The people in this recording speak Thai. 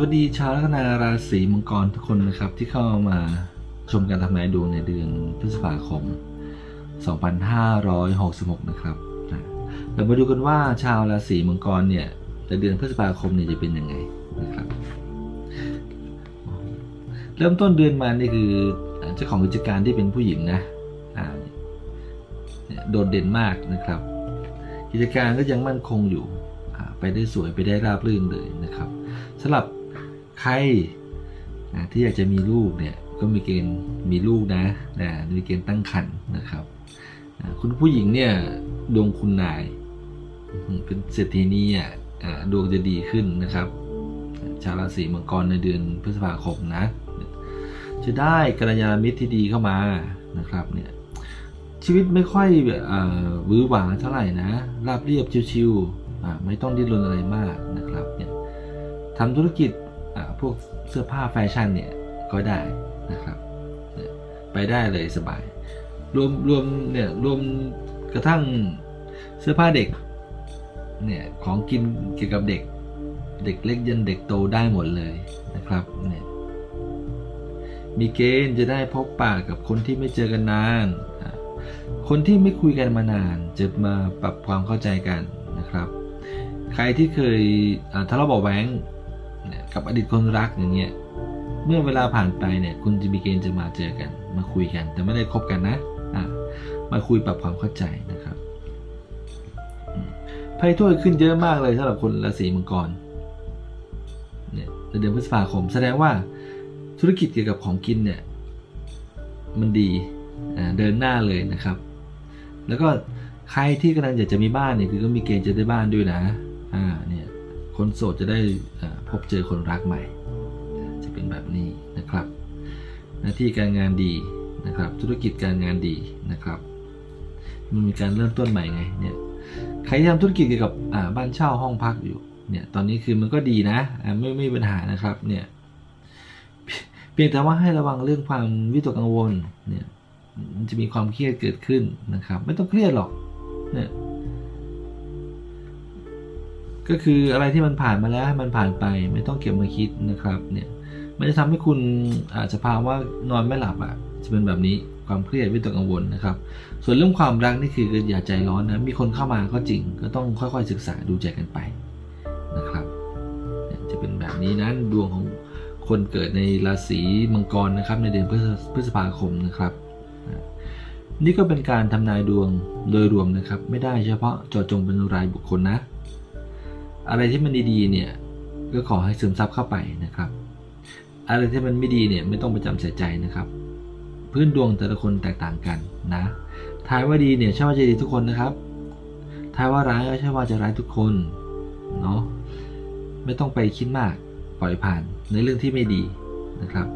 วัสดีชาวลัคนาราศีมังกรทุกคนนะครับ ที่เข้ามาชมการทำนายดวงในเดือนพฤษภาคม 2566 นะครับเรามาดูกันว่าชาวราศีมังกรเนี่ยในเดือนพฤษภาคมเนี่ยจะเป็นยังไงนะครับ เริ่มต้นเดือนมานี่คือเจ้าของกิจการที่เป็นผู้หญิงนะโดดเด่นมากนะครับ กิจการก็ยังมั่นคงอยู่ไปได้สวยไปได้ราบรื่นเลยนะครับสำหรับ ใครอ่าที่อยากจะมีลูกเนี่ยก็มีเกณฑ์มีลูกนะนะมีเกณฑ์ตั้งครรภ์นะครับอ่าคุณผู้หญิงเนี่ยดวงคุณนายเป็นเศรษฐีนีอะอ่าดวงจะดีขึ้นนะครับ ชาวราศีมังกรในเดือนพฤษภาคมนะ จะได้กัลยาณมิตรที่ดีเข้ามานะครับเนี่ยชีวิตไม่ค่อยหวือหวาเท่าไหร่นะ ราบเรียบชิวๆไม่ต้องดิ้นรนอะไรมากนะครับเนี่ยทำธุรกิจ พวกเสื้อผ้าแฟชั่นเนี่ยก็ได้นะครับไปได้เลยสบาย รวมรวมเนี่ยรวมกระทั่งเสื้อผ้าเด็กเนี่ยของกินเกี่ยวกับเด็ก เด็กเล็กยันเด็กโตได้หมดเลยนะครับเนี่ยมีเกณฑ์จะได้พบปะกับคนที่ไม่เจอกันนาน คนที่ไม่คุยกันมานาน จะมาปรับความเข้าใจกันนะครับ ใครที่เคยอ่าทะเลาะเบาะแว้งเนี่ย กับอดีตคนรักอย่างเงี้ยเมื่อเวลาผ่านไปเนี่ยคุณจะมีเกณฑ์จะมาเจอกัน มาคุยกัน แต่ไม่ได้คบกันนะอะมาคุยปรับความเข้าใจนะครับอืมไพ่ถ้วยขึ้นเยอะมากเลยสำหรับคนราศีมังกรเนี่ยในเดือนพฤษภาคม แสดงว่าธุรกิจเกี่ยวกับของกินเนี่ยมันดีเดินหน้าเลยนะครับ แล้วก็ใครที่กำลังอยากจะมีบ้านเนี่ยคือก็มีเกณฑ์จะได้บ้านด้วยนะอ่าเนี่ยคนโสดจะได้อ่า บเจอคนรักใหม่ จะเป็นแบบนี้นะครับ หน้าที่การงานดีนะครับ ธุรกิจการงานดีนะครับ มันมีการเริ่มต้นใหม่ไงเนี่ยใครที่ทำธุรกิจเกี่ยวกับบ้านเช่าห้องพักอยู่เนี่ยตอนนี้คือมันก็ดีนะไม่ไม่มีปัญหานะครับเนี่ยเพียงแต่ว่าให้ระวังเรื่องความวิตกกังวลเนี่ยมันจะมีความเครียดเกิดขึ้นนะครับ ไม่ต้องเครียดหรอกเนี่ย ก็คืออะไรที่มันผ่านมาแล้วให้มันผ่านไป ไม่ต้องเก็บมาคิดนะครับ เนี่ยมันจะทำให้คุณอาจจะภาวะนอนไม่หลับอะจะเป็นแบบนี้ความเครียดวิตกกังวลนะครับ ส่วนเรื่องความรักนี่คืออย่าใจร้อนนะมีคนเข้ามาก็จริง ก็ต้องค่อยๆศึกษาดูใจกันไปนะครับเนี่ยจะเป็นแบบนี้นะดวงของคนเกิดในราศีมังกรนะครับ ในเดือนพฤษภาคมนะครับ นี่ก็เป็นการทำนายดวงโดยรวมนะครับ ไม่ได้เฉพาะเจาะจงเป็นรายบุคคลนะ อะไรที่มันดีๆเนี่ยก็ขอให้ซึมซับเข้าไปนะครับ อะไรที่มันไม่ดีเนี่ยไม่ต้องประจำใส่ใจนะครับ พื้นดวงแต่ละคนแตกต่างกันนะทายว่าดีเนี่ยใช่ว่าจะดีทุกคนนะครับทายว่าร้ายก็ใช่ว่าจะร้ายทุกคนเนาะไม่ต้องไปคิดมากปล่อยผ่านในเรื่องที่ไม่ดีนะครับ